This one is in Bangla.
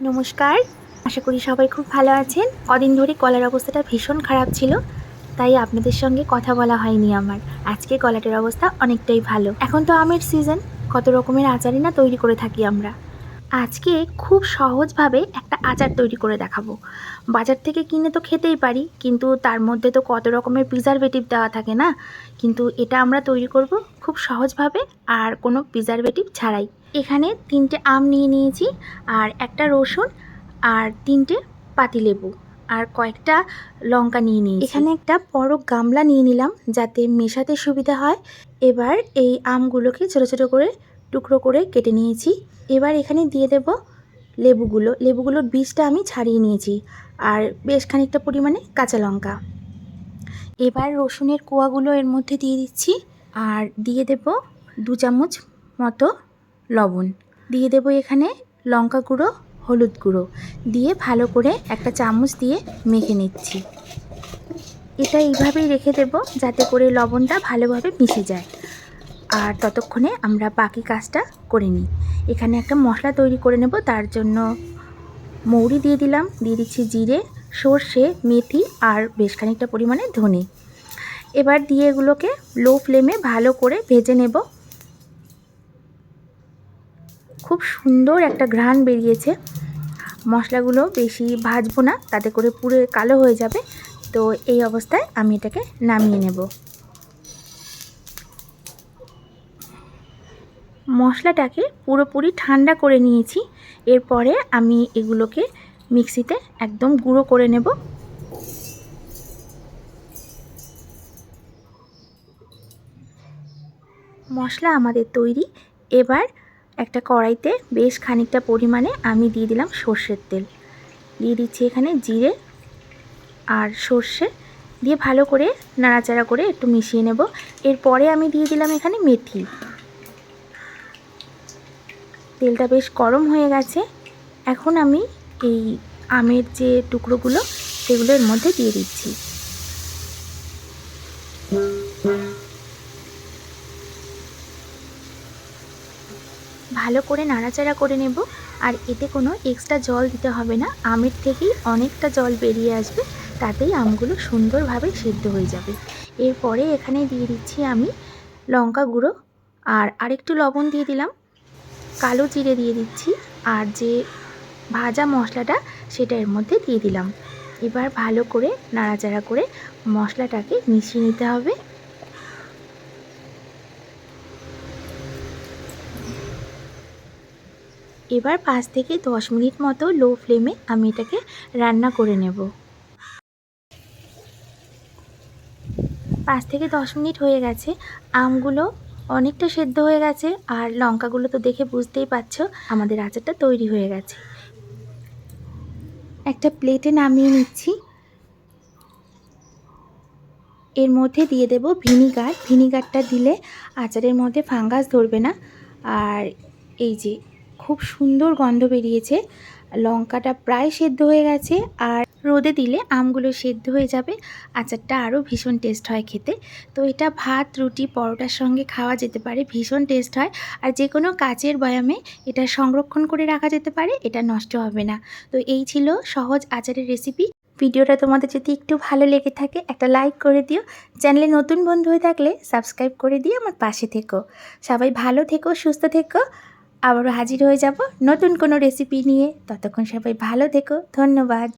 নমস্কার। আশা করি সবাই খুব ভালো আছেন। কদিন ধরে কলার অবস্থাটা ভীষণ খারাপ ছিল, তাই আপনাদের সঙ্গে কথা বলা হয়নি আমার। আজকে কলাটার অবস্থা অনেকটাই ভালো। এখন তো আমের সিজন কত রকমের আচারই না তৈরি করে থাকি আমরা। আজকে খুব সহজভাবে একটা আচার তৈরি করে দেখাবো। বাজার থেকে কিনে তো খেতেই পারি, কিন্তু তার মধ্যে তো কত রকমের প্রিজারভেটিভ দেওয়া থাকে না? কিন্তু এটা আমরা তৈরি করব খুব সহজভাবে আর কোনো প্রিজারভেটিভ ছাড়াই। এখানে তিনটে আম নিয়ে নিয়েছি, আর একটা রসুন, আর তিনটে পাতিলেবু আর কয়েকটা লঙ্কা নিয়ে নিয়েছি। এখানে একটা বড় গামলা নিয়ে নিলাম যাতে মেশাতে সুবিধা হয়। এবার এই আমগুলোকে ছোটো ছোটো করে টুকরো করে কেটে নিয়েছি। এবার এখানে দিয়ে দেব লেবুগুলো। লেবুগুলোর বীজটা আমি ছাড়িয়ে নিয়েছি আর বেশ খানিকটা পরিমাণে কাঁচা লঙ্কা। এবার রসুনের কোয়াগুলো এর মধ্যে দিয়ে দিচ্ছি আর দিয়ে দেব দু চামচ মতো লবণ। দিয়ে দেব এখানে লঙ্কা গুঁড়ো, হলুদ গুঁড়ো। দিয়ে ভালো করে একটা চামচ দিয়ে মেখে নিচ্ছি। এটা এইভাবেই রেখে দেব যাতে করে লবণটা ভালোভাবে মিশে যায়। আর ততক্ষণে আমরা বাকি কাজটা করে নিই। এখানে একটা মশলা তৈরি করে নেব, তার জন্য মৌরি দিয়ে দিলাম, দিয়ে দিচ্ছি জিরে, সর্ষে, মেথি আর বেশ খানিকটা পরিমাণে ধনে। এবার দিয়ে এগুলোকে লো ফ্লেমে ভালো করে ভেজে নেব। খুব সুন্দর একটা ঘ্রাণ বেরিয়েছে। মশলাগুলো বেশি ভাজবো না, তাতে করে পুরো কালো হয়ে যাবে। তো এই অবস্থায় আমি এটাকে নামিয়ে নেব। মশলাটাকে পুরোপুরি ঠান্ডা করে নিয়েছি। এরপরে আমি এগুলোকে মিক্সিতে একদম গুঁড়ো করে নেব। মশলা আমাদের তৈরি। এবার একটা কড়াইতে বেশ খানিকটা পরিমাণে আমি দিয়ে দিলাম সর্ষের তেল। দিয়ে দিচ্ছি এখানে জিরে আর সর্ষে। দিয়ে ভালো করে নাড়াচাড়া করে একটু মিশিয়ে নেব। এরপরে আমি দিয়ে দিলাম এখানে মেথি। তেলটা বেশ গরম হয়ে গেছে। এখন আমি এই আমের যে টুকরোগুলো, সেগুলোর মধ্যে দিয়ে দিচ্ছি। ভালো করে নাড়াচাড়া করে নেব। আর এতে কোনো এক্সট্রা জল দিতে হবে না। আমের থেকেই অনেকটা জল বেরিয়ে আসবে। তাতেই আমগুলো সুন্দরভাবে সিদ্ধ হয়ে যাবে। এরপরে এখানে দিয়ে দিচ্ছি আমি লঙ্কা গুঁড়ো। আর আরেকটু লবণ দিয়ে দিলাম। কালো জিরে দিয়ে দিচ্ছি আর যে ভাজা মশলাটা সেটা এর মধ্যে দিয়ে দিলাম। এবার ভালো করে নাড়াচাড়া করে মশলাটাকে মিশিয়ে নিতে হবে। এবার পাঁচ থেকে দশ মিনিট মতো লো ফ্লেমে আমি এটাকে রান্না করে নেব। পাঁচ থেকে দশ মিনিট হয়ে গেছে। আমগুলো অনেকটা সেদ্ধ হয়ে গেছে, আর লঙ্কাগুলো তো দেখে বুঝতেই পারছ, আমাদের আচারটা তৈরি হয়ে গেছে। একটা প্লেটে নামিয়ে নিচ্ছি। এর মধ্যে দিয়ে দেব ভিনিগার। ভিনিগারটা দিলে আচারের মধ্যে ফাঙ্গাস ধরবে না। আর এই যে, খুব সুন্দর গন্ধ বেরিয়েছে। লঙ্কাটা প্রায় সেদ্ধ হয়ে গেছে, আর রোদে দিলে আমগুলো সেদ্ধ হয়ে যাবে। আচারটা আরও ভীষণ টেস্ট হয় খেতে। তো এটা ভাত, রুটি, পরোটার সঙ্গে খাওয়া যেতে পারে, ভীষণ টেস্ট হয়। আর যে কোনো কাচের বয়ামে এটা সংরক্ষণ করে রাখা যেতে পারে, এটা নষ্ট হবে না। তো এই ছিল সহজ আচারের রেসিপি ভিডিওটা তোমাদের যদি একটু ভালো লেগে থাকে, একটা লাইক করে দিও। চ্যানেলে নতুন বন্ধু হয়ে থাকলে সাবস্ক্রাইব করে দিয়ে আমার পাশে থেকো। সবাই ভালো থেকো, সুস্থ থেকো। আবারও হাজির হয়ে যাব নতুন কোনো রেসিপি নিয়ে। ততক্ষণ সবাই ভালো থেকো। ধন্যবাদ।